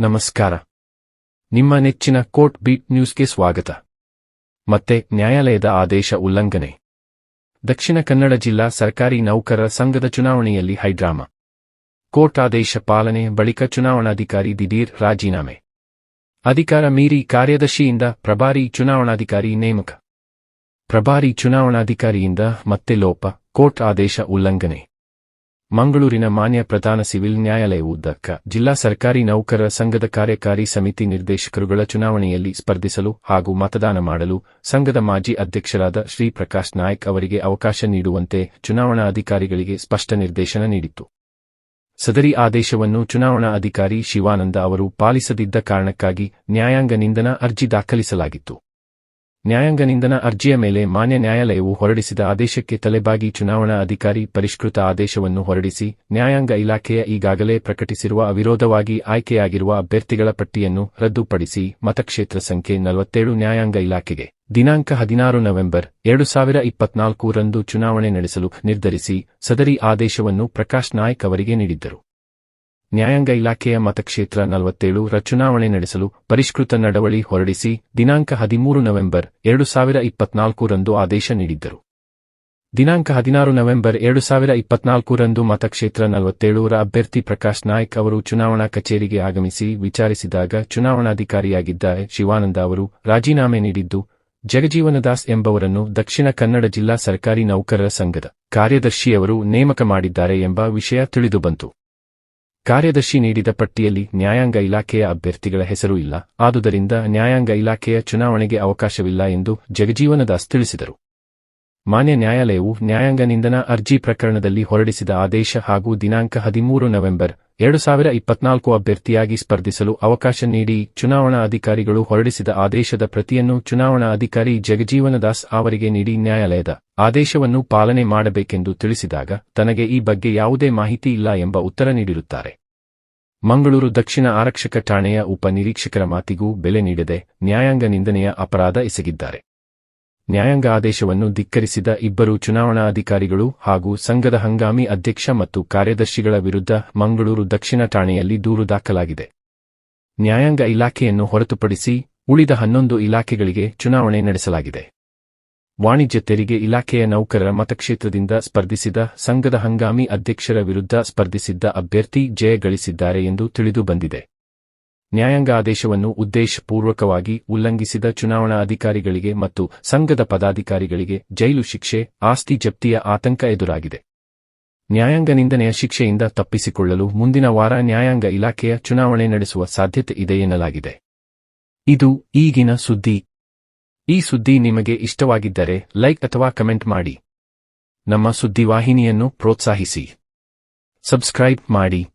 ನಮಸ್ಕಾರ. ನಿಮ್ಮ ನೆಚ್ಚಿನ ಕೋರ್ಟ್ ಬೀಟ್ ನ್ಯೂಸ್ಗೆ ಸ್ವಾಗತ. ಮತ್ತೆ ನ್ಯಾಯಾಲಯದ ಆದೇಶ ಉಲ್ಲಂಘನೆ. ದಕ್ಷಿಣ ಕನ್ನಡ ಜಿಲ್ಲಾ ಸರ್ಕಾರಿ ನೌಕರರ ಸಂಘದ ಚುನಾವಣೆಯಲ್ಲಿ ಹೈಡ್ರಾಮಾ. ಕೋರ್ಟ್ ಆದೇಶ ಪಾಲನೆ ಬಳಿಕ ಚುನಾವಣಾಧಿಕಾರಿ ದಿಢೀರ್ ರಾಜೀನಾಮೆ. ಅಧಿಕಾರ ಮೀರಿ ಕಾರ್ಯದರ್ಶಿಯಿಂದ ಪ್ರಭಾರಿ ಚುನಾವಣಾಧಿಕಾರಿ ನೇಮಕ. ಪ್ರಭಾರಿ ಚುನಾವಣಾಧಿಕಾರಿಯಿಂದ ಮತ್ತೆ ಲೋಪ, ಕೋರ್ಟ್ ಆದೇಶ ಉಲ್ಲಂಘನೆ. ಮಂಗಳೂರಿನ ಮಾನ್ಯ ಪ್ರಧಾನ ಸಿವಿಲ್ ನ್ಯಾಯಾಲಯವು ದಕ್ಕ ಜಿಲ್ಲಾ ಸರ್ಕಾರಿ ನೌಕರರ ಸಂಘದ ಕಾರ್ಯಕಾರಿ ಸಮಿತಿ ನಿರ್ದೇಶಕರುಗಳ ಚುನಾವಣೆಯಲ್ಲಿ ಸ್ಪರ್ಧಿಸಲು ಹಾಗೂ ಮತದಾನ ಮಾಡಲು ಸಂಘದ ಮಾಜಿ ಅಧ್ಯಕ್ಷರಾದ ಶ್ರೀ ಪ್ರಕಾಶ್ ನಾಯ್ಕ್ ಅವರಿಗೆ ಅವಕಾಶ ನೀಡುವಂತೆ ಚುನಾವಣಾ ಅಧಿಕಾರಿಗಳಿಗೆ ಸ್ಪಷ್ಟ ನಿರ್ದೇಶನ ನೀಡಿತು ಸದರಿ ಆದೇಶವನ್ನು ಚುನಾವಣಾ ಅಧಿಕಾರಿ ಶಿವಾನಂದ ಅವರು ಪಾಲಿಸದಿದ್ದ ಕಾರಣಕ್ಕಾಗಿ ನ್ಯಾಯಾಂಗ ನಿಂದನಾ ಅರ್ಜಿ ದಾಖಲಿಸಲಾಗಿತ್ತು. ನ್ಯಾಯಾಂಗ ನಿಂದನಾ ಅರ್ಜಿಯ ಮೇಲೆ ಮಾನ್ಯ ನ್ಯಾಯಾಲಯವು ಹೊರಡಿಸಿದ ಆದೇಶಕ್ಕೆ ತಲೆಬಾಗಿ ಚುನಾವಣಾ ಅಧಿಕಾರಿ ಪರಿಷ್ಕೃತ ಆದೇಶವನ್ನು ಹೊರಡಿಸಿ, ನ್ಯಾಯಾಂಗ ಇಲಾಖೆಯ ಈಗಾಗಲೇ ಪ್ರಕಟಿಸಿರುವ ಅವಿರೋಧವಾಗಿ ಆಯ್ಕೆಯಾಗಿರುವ ಅಭ್ಯರ್ಥಿಗಳ ಪಟ್ಟಿಯನ್ನು ರದ್ದುಪಡಿಸಿ, ಮತಕ್ಷೇತ್ರ ಸಂಖ್ಯೆ ನಲವತ್ತೇಳು ನ್ಯಾಯಾಂಗ ಇಲಾಖೆಗೆ. ದಿನಾಂಕ ಹದಿನಾರು ನವೆಂಬರ್ ಎರಡು ಸಾವಿರ ಇಪ್ಪತ್ನಾಲ್ಕು ರಂದು ಚುನಾವಣೆ ನಡೆಸಲು ನಿರ್ಧರಿಸಿ, ಸದರಿ ಆದೇಶವನ್ನು ಪ್ರಕಾಶ್ ನಾಯ್ಕ್ ಅವರಿಗೆ ನೀಡಿದ್ದರು. ನ್ಯಾಯಾಂಗ ಇಲಾಖೆಯ ಮತಕ್ಷೇತ್ರ ನಲವತ್ತೇಳು ರ ಚುನಾವಣೆ ನಡೆಸಲು ಪರಿಷ್ಕೃತ ನಡವಳಿ ಹೊರಡಿಸಿ ದಿನಾಂಕ ಹದಿಮೂರು ನವೆಂಬರ್ ಎರಡು ಸಾವಿರ ಇಪ್ಪತ್ನಾಲ್ಕು ರಂದು ಆದೇಶ ನೀಡಿದ್ದರು. ದಿನಾಂಕ ಹದಿನಾರು ನವೆಂಬರ್ ಎರಡು ಸಾವಿರ ಇಪ್ಪತ್ನಾಲ್ಕು ರಂದು ಮತಕ್ಷೇತ್ರ ನಲವತ್ತೇಳು ರ ಅಭ್ಯರ್ಥಿ ಪ್ರಕಾಶ್ ನಾಯಕ್ ಅವರು ಚುನಾವಣಾ ಕಚೇರಿಗೆ ಆಗಮಿಸಿ ವಿಚಾರಿಸಿದಾಗ ಚುನಾವಣಾಧಿಕಾರಿಯಾಗಿದ್ದ ಶಿವಾನಂದ ಅವರು ರಾಜೀನಾಮೆ ನೀಡಿದ್ದು, ಜಗಜೀವನದಾಸ್ ಎಂಬವರನ್ನು ದಕ್ಷಿಣ ಕನ್ನಡ ಜಿಲ್ಲಾ ಸರ್ಕಾರಿ ನೌಕರರ ಸಂಘದ ಕಾರ್ಯದರ್ಶಿಯವರು ನೇಮಕ ಮಾಡಿದ್ದಾರೆ ಎಂಬ ವಿಷಯ ತಿಳಿದುಬಂತು. ಕಾರ್ಯದರ್ಶಿ ನೀಡಿದ ಪಟ್ಟಿಯಲ್ಲಿ ನ್ಯಾಯಾಂಗ ಇಲಾಖೆಯ ಅಭ್ಯರ್ಥಿಗಳ ಹೆಸರು ಇಲ್ಲ. ಆದುದರಿಂದ ನ್ಯಾಯಾಂಗ ಇಲಾಖೆಯ ಚುನಾವಣೆಗೆ ಅವಕಾಶವಿಲ್ಲ ಎಂದು ಜಗಜೀವನದಾಸ್ ತಿಳಿಸಿದರು. ಮಾನ್ಯ ನ್ಯಾಯಾಲಯವು ನ್ಯಾಯಾಂಗ ನಿಂದನಾ ಅರ್ಜಿ ಪ್ರಕರಣದಲ್ಲಿ ಹೊರಡಿಸಿದ ಆದೇಶ ಹಾಗೂ ದಿನಾಂಕ ಹದಿಮೂರು ನವೆಂಬರ್ ಎರಡು ಸಾವಿರ ಇಪ್ಪತ್ನಾಲ್ಕು ಅಭ್ಯರ್ಥಿಯಾಗಿ ಸ್ಪರ್ಧಿಸಲು ಅವಕಾಶ ನೀಡಿ ಚುನಾವಣಾ ಅಧಿಕಾರಿಗಳು ಹೊರಡಿಸಿದ ಆದೇಶದ ಪ್ರತಿಯನ್ನು ಚುನಾವಣಾ ಅಧಿಕಾರಿ ಜಗಜೀವನದಾಸ್ ಅವರಿಗೆ ನೀಡಿ ನ್ಯಾಯಾಲಯದ ಆದೇಶವನ್ನು ಪಾಲನೆ ಮಾಡಬೇಕೆಂದು ತಿಳಿಸಿದಾಗ ತನಗೆ ಈ ಬಗ್ಗೆ ಯಾವುದೇ ಮಾಹಿತಿ ಇಲ್ಲ ಎಂಬ ಉತ್ತರ ನೀಡಿರುತ್ತಾರೆ. ಮಂಗಳೂರು ದಕ್ಷಿಣ ಆರಕ್ಷಕ ಠಾಣೆಯ ಉಪ ನಿರೀಕ್ಷಕರ ಮಾತಿಗೂ ಬೆಲೆ ನೀಡದೆ ನ್ಯಾಯಾಂಗ ನಿಂದನೆಯ ಅಪರಾಧ ಎಸಗಿದ್ದಾರೆ. ನ್ಯಾಯಾಂಗ ಆದೇಶವನ್ನು ಧಿಕ್ಕರಿಸಿದ ಇಬ್ಬರು ಚುನಾವಣಾ ಅಧಿಕಾರಿಗಳು ಹಾಗೂ ಸಂಘದ ಹಂಗಾಮಿ ಅಧ್ಯಕ್ಷ ಮತ್ತು ಕಾರ್ಯದರ್ಶಿಗಳ ವಿರುದ್ಧ ಮಂಗಳೂರು ದಕ್ಷಿಣ ಠಾಣೆಯಲ್ಲಿ ದೂರು ದಾಖಲಾಗಿದೆ. ನ್ಯಾಯಾಂಗ ಇಲಾಖೆಯನ್ನು ಹೊರತುಪಡಿಸಿ ಉಳಿದ ಹನ್ನೊಂದು ಇಲಾಖೆಗಳಿಗೆ ಚುನಾವಣೆ ನಡೆಸಲಾಗಿದೆ. ವಾಣಿಜ್ಯ ತೆರಿಗೆ ಇಲಾಖೆಯ ನೌಕರರ ಮತಕ್ಷೇತ್ರದಿಂದ ಸ್ಪರ್ಧಿಸಿದ ಸಂಘದ ಹಂಗಾಮಿ ಅಧ್ಯಕ್ಷರ ವಿರುದ್ಧ ಸ್ಪರ್ಧಿಸಿದ್ದ ಅಭ್ಯರ್ಥಿ ಜಯ ಗಳಿಸಿದ್ದಾರೆ ಎಂದು ತಿಳಿದು ಬಂದಿದೆ. ನ್ಯಾಯಾಂಗ ಆದೇಶವನ್ನು ಉದ್ದೇಶಪೂರ್ವಕವಾಗಿ ಉಲ್ಲಂಘಿಸಿದ ಚುನಾವಣಾ ಅಧಿಕಾರಿಗಳಿಗೆ ಮತ್ತು ಸಂಘದ ಪದಾಧಿಕಾರಿಗಳಿಗೆ ಜೈಲು ಶಿಕ್ಷೆ, ಆಸ್ತಿ ಜಪ್ತಿಯ ಆತಂಕ ಎದುರಾಗಿದೆ. ನ್ಯಾಯಾಂಗ ನಿಂದನೆಯ ಶಿಕ್ಷೆಯಿಂದ ತಪ್ಪಿಸಿಕೊಳ್ಳಲು ಮುಂದಿನ ವಾರ ನ್ಯಾಯಾಂಗ ಇಲಾಖೆಯ ಚುನಾವಣೆ ನಡೆಸುವ ಸಾಧ್ಯತೆ ಇದೆ ಎನ್ನಲಾಗಿದೆ. ಇದು ಈಗಿನ ಸುದ್ದಿ. ಈ ಸುದ್ದಿ ನಿಮಗೆ ಇಷ್ಟವಾಗಿದ್ದರೆ ಲೈಕ್ ಅಥವಾ ಕಮೆಂಟ್ ಮಾಡಿ. ನಮ್ಮ ಸುದ್ದಿವಾಹಿನಿಯನ್ನು ಪ್ರೋತ್ಸಾಹಿಸಿ. ಸಬ್ಸ್ಕ್ರೈಬ್ ಮಾಡಿ.